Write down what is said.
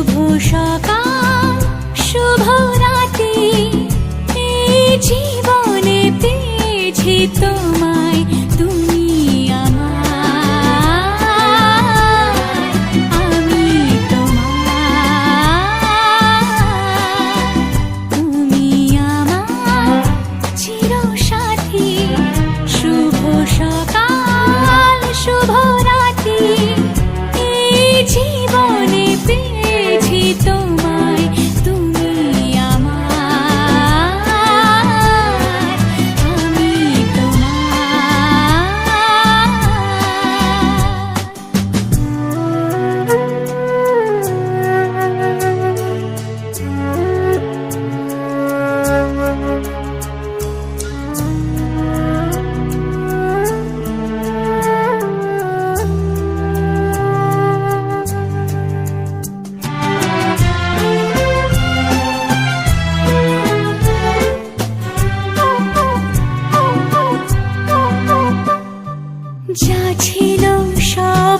শুভ সকাল শুভ রাতি। এই জীবনে পেয়েছি তোমার 下起冷沙。